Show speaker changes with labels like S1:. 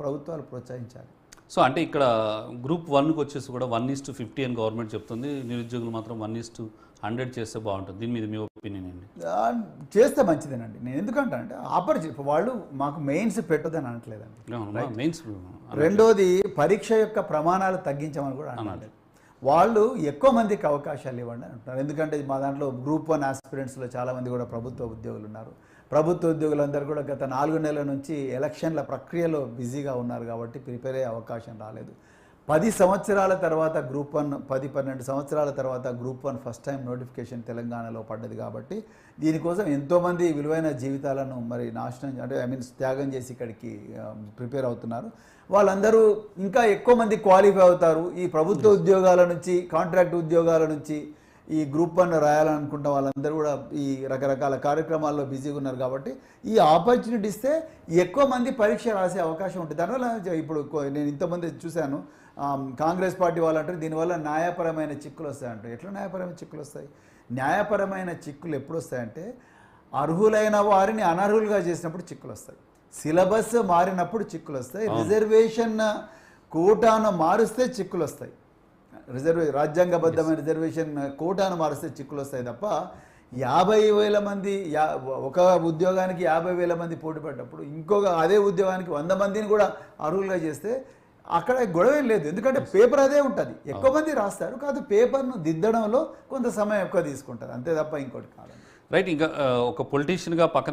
S1: ప్రభుత్వాలు ప్రోత్సహించాలి.
S2: సో అంటే ఇక్కడ గ్రూప్ వన్కి వచ్చేసి కూడా వన్ ఈస్ టు ఫిఫ్టీ అని గవర్నమెంట్ చెప్తుంది. నిరుద్యోగులు మాత్రం వన్ ఈస్ టు హండ్రెడ్ చేస్తే బాగుంటుంది. దీని మీద మీ ఒపీనియన్ అండి
S1: చేస్తే మంచిదేనండి. నేను ఎందుకంటే ఆపర్చునిటీ వాళ్ళు మాకు మెయిన్స్ పెట్టదని అనట్లేదండి.
S2: మెయిన్స్
S1: రెండోది పరీక్ష యొక్క ప్రమాణాలు తగ్గించమని కూడా అన్నారు వాళ్ళు ఎక్కువ మందికి అవకాశాలు ఇవ్వండి అంటున్నారు. ఎందుకంటే మా దాంట్లో గ్రూప్ వన్ ఆస్పిరెంట్స్లో చాలామంది కూడా ప్రభుత్వ ఉద్యోగులు ఉన్నారు. ప్రభుత్వ ఉద్యోగులందరూ కూడా గత నాలుగు నెలల నుంచి ఎలక్షన్ల ప్రక్రియలో బిజీగా ఉన్నారు కాబట్టి ప్రిపేర్ అయ్యే అవకాశం రాలేదు. పది సంవత్సరాల తర్వాత గ్రూప్ వన్ పది పన్నెండు సంవత్సరాల తర్వాత group one first time notification తెలంగాణలో పడ్డది కాబట్టి దీనికోసం ఎంతోమంది విలువైన జీవితాలను మరి నాశనం అంటే ఐ మీన్ త్యాగం చేసి ఇక్కడికి ప్రిపేర్ అవుతున్నారు. వాళ్ళందరూ ఇంకా ఎక్కువ మంది క్వాలిఫై అవుతారు. ఈ ప్రభుత్వ ఉద్యోగాల నుంచి కాంట్రాక్ట్ ఉద్యోగాల నుంచి ఈ గ్రూప్ వన్ రాయాలనుకుంటే వాళ్ళందరూ కూడా ఈ రకరకాల కార్యక్రమాల్లో బిజీగా ఉన్నారు కాబట్టి ఈ ఆపర్చునిటీ ఇస్తే ఎక్కువ మంది పరీక్ష రాసే అవకాశం ఉంటుంది. దానివల్ల ఇప్పుడు నేను ఇంతమంది చూశాను కాంగ్రెస్ పార్టీ వాళ్ళు అంటారు దీనివల్ల న్యాయపరమైన చిక్కులు వస్తాయంటారు ఎట్లా న్యాయపరమైన చిక్కులు వస్తాయి? న్యాయపరమైన చిక్కులు ఎప్పుడు వస్తాయంటే అర్హులైన వారిని అనర్హులుగా చేసినప్పుడు చిక్కులు వస్తాయి. సిలబస్ మారినప్పుడు చిక్కులు వస్తాయి. రిజర్వేషన్ కోటాను మారుస్తే చిక్కులు వస్తాయి. రిజర్వే రాజ్యాంగబద్ధమైన రిజర్వేషన్ కోటాను మారిస్తే చిక్కులు వస్తాయి తప్ప యాభై వేల మంది యా ఒక ఉద్యోగానికి యాభై వేల మంది పోటీ పడ్డప్పుడు ఇంకొక అదే ఉద్యోగానికి వంద మందిని కూడా అర్హులుగా చేస్తే అక్కడ గొడవ ఏం లేదు. ఎందుకంటే పేపర్ అదే ఉంటుంది. ఎక్కువ మంది రాస్తారు కాదు పేపర్ను దిద్దడంలో కొంత సమయం ఎక్కువ తీసుకుంటుంది అంతే తప్ప ఇంకోటి కాదు.
S2: రైట్ ఇంకా ఒక పొలిటీషియన్గా పక్కన